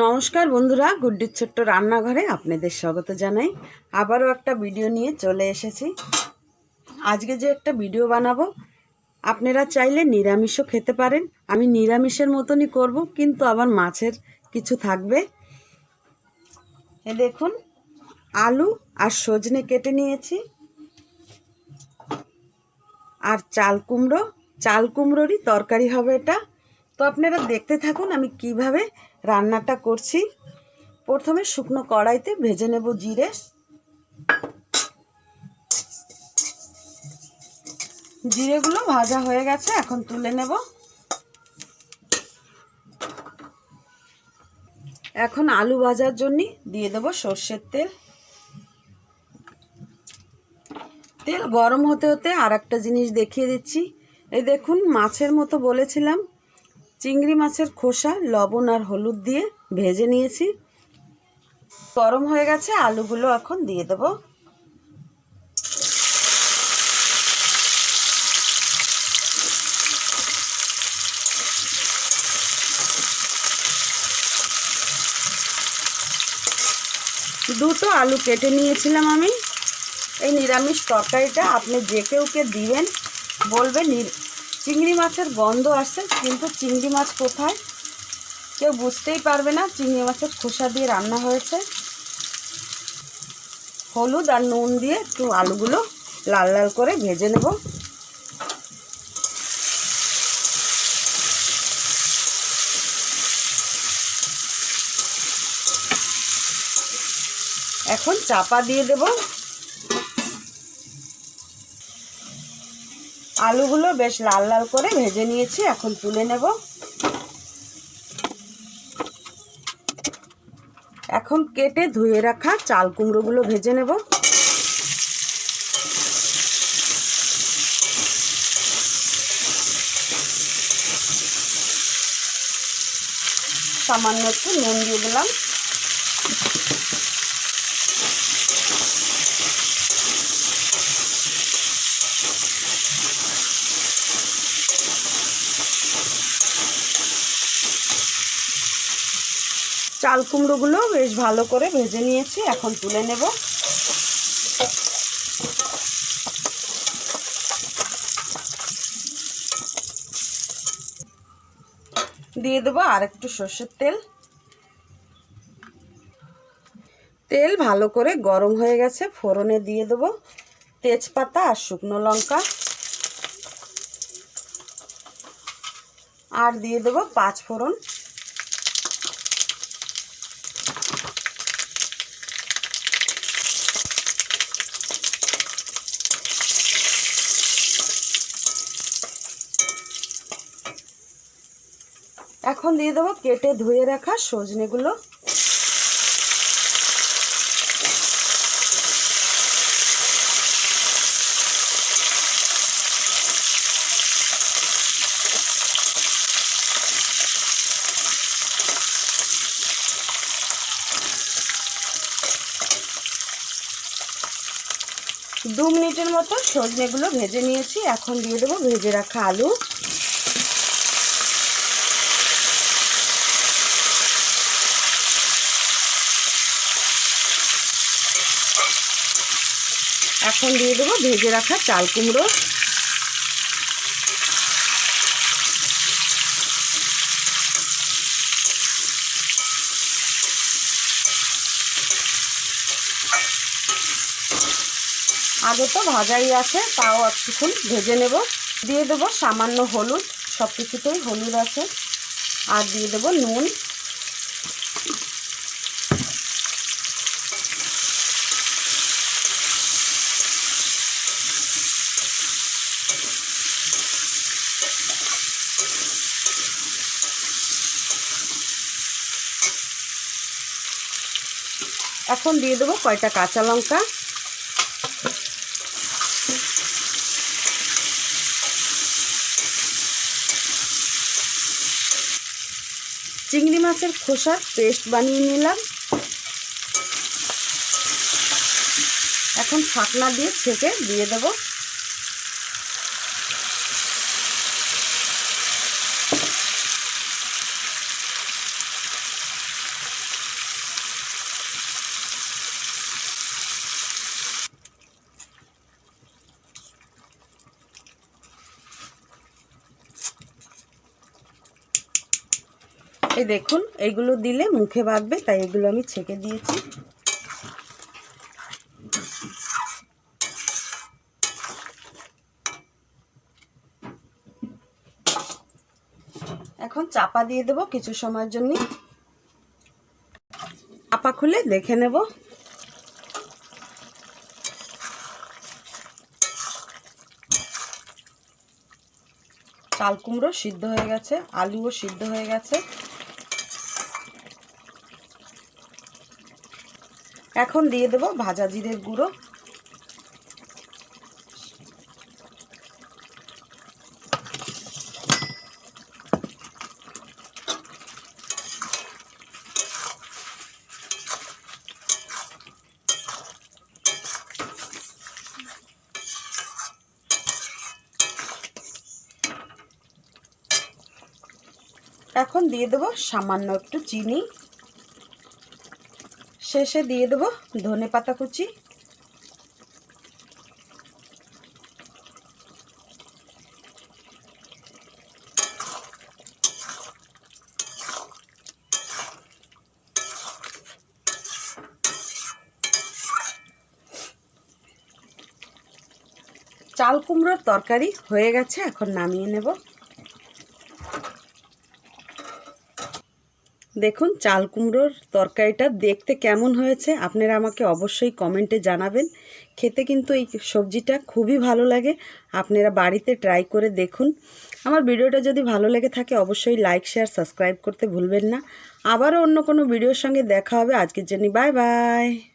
নমস্কার বন্ধুরা, গুড্ডির ছোট্ট রান্নাঘরে আপনাদের স্বাগত জানাই। আবারও একটা ভিডিও নিয়ে চলে এসেছি। আজকে যে একটা ভিডিও বানাবো, আপনারা চাইলে নিরামিষও খেতে পারেন। আমি নিরামিষের মতনই করব, কিন্তু আবার মাছের কিছু থাকবে। এ দেখুন, আলু আর সজনে কেটে নিয়েছি। আর চাল কুমড়ো, চাল কুমড়োরই তরকারি হবে এটা। তো আপনারা দেখতে থাকুন আমি কীভাবে রান্নাটা করছি। প্রথমে শুকনো কড়াইতে ভেজে নেব জিরে। জিরেগুলো ভাজা হয়ে গেছে, এখন তুলে নেব। এখন আলু ভাজার জন্য দিয়ে দেব সর্ষের তেল। তেল গরম হতে হতে আর একটা জিনিস দেখিয়ে দিচ্ছি। এই দেখুন, মাছের মতো বলেছিলাম চিংড়ি মাছের খোসা, লবণ আর হলুদ দিয়ে ভেজে নিয়েছি। গরম হয়ে গেছে, আলুগুলো এখন দিয়ে দেব। দুটো আলু কেটে নিয়েছিলাম আমি। এই নিরামিষ তরকারিটা আপনি যে কেউকে দিবেন, বলবেন চিংড়ি মাছের গন্ধ আসছে কিন্তু চিংড়ি মাছ কোথায়? কেউ বুঝতেই পারবে না চিংড়ি মাছের খোসা দিয়ে রান্না হয়েছে। হলুদ আর নুন দিয়ে একটু আলুগুলো লাল লাল করে ভেজে নেব। এখন চাপা দিয়ে দেব। আলুগুলো বেশ লাল লাল করে ভেজে নিয়েছি, এখন তুলে নেব। এখন কেটে ধুয়ে রাখা চাল কুমড়োগুলো ভেজে নেব। সামান্য একটু নুন দিয়ে দিলাম। চাল কুমড়োগুলো বেশ ভালো করে ভেজে নিয়েছি, এখন তুলে নেব। দিয়ে দেবো আর একটু সর্ষের তেল। তেল ভালো করে গরম হয়ে গেছে, ফোড়নে দিয়ে দেবো তেজপাতা আর শুকনো লঙ্কা। আর দিয়ে দেবো পাঁচ ফোড়ন। এখন দিয়ে দেবো কেটে ধুয়ে রাখা সজনেগুলো। দু মিনিটের মতো সজনেগুলো ভেজে নিয়েছি। এখন দিয়ে দেবো ভেজে রাখা আলু। এখন দিয়ে দেবো ভেজে রাখা চাল কুমড়ো। আগে তো ভাজাই আছে, তাও একটুক্ষণ ভেজে নেব। দিয়ে দেবো সামান্য হলুদ সব কিছুতেই হলুদ আছে। আর দিয়ে দেবো নুন। এখন দিয়ে দেবো কয়টা কাঁচা লঙ্কা। চিংড়ি মাছের খোসার পেস্ট বানিয়ে নিলাম। এখন ফাঁকনা দিয়ে ছেঁকে দিয়ে দেবো। এই দেখুন এইগুলো দিলে মুখে বাঁধবে, তাই এগুলো আমি ছেঁকে দিয়েছি। এখন চাপা দিয়ে দেবো কিছু সময়ের জন্য। চাপা খুলে দেখে নেব। চাল কুমড়ো সিদ্ধ হয়ে গেছে, আলুও সিদ্ধ হয়ে গেছে। এখন দিয়ে দেবো ভাজা জিরের গুঁড়ো। এখন দিয়ে দেবো সামান্য একটু চিনি। শেষে দিয়ে দেবো ধনে পাতা কুচি। চাল কুমড়োর তরকারি হয়ে গেছে এখন নামিয়ে নেব। দেখুন, চাল কুমড়োর তরকারিটা দেখতে কেমন হয়েছে, আপনারা আমাকে অবশ্যই কমেন্টে জানাবেন। খেতে কিন্তু এই সবজিটা খুবই ভালো লাগে, আপনারা বাড়িতে ট্রাই করে দেখুন। আমার ভিডিওটা যদি ভালো লেগে থাকে, অবশ্যই লাইক, শেয়ার, সাবস্ক্রাইব করতে ভুলবেন না। আবারও অন্য কোনো ভিডিওর সঙ্গে দেখা হবে। আজকের জন্য বাই বাই।